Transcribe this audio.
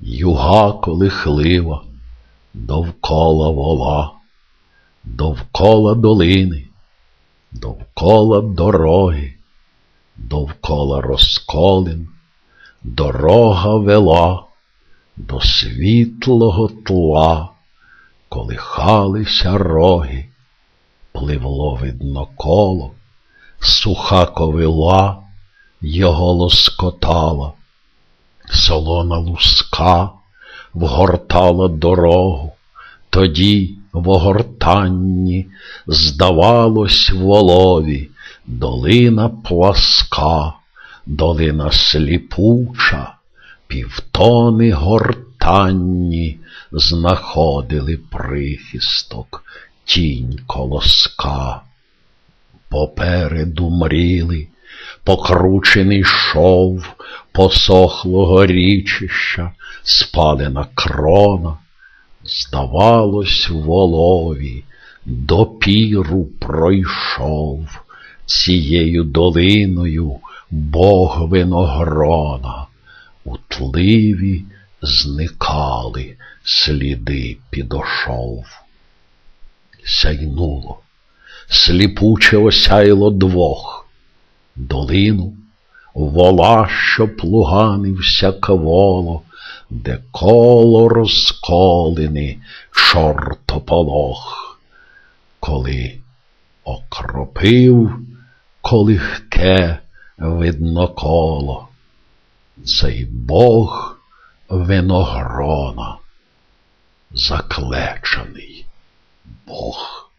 юга колихлива, довкола вола, довкола долини, довкола дороги, довкола розколин, дорога вела до світлого тла, колихалися роги, пливло видно коло, суха ковила його лоскотала, солона луска вгортала дорогу, тоді в огортанні здавалось волові долина пласка, долина сліпуча, півтони гортанні знаходили прихисток, тінь колоска. Попереду мріли, покручений шов посохлого річища, спалена крона, здавалось, волові, допіру пройшов. Цією долиною Бог виногрона, у тливі зникали сліди підошов. Сяйнуло, сліпуче осяйло двох, долину, вола, що плуганився каволо, де коло розколини чортополох, коли окропив колихке видно коло, цей Бог виногрона, заклечений Бог.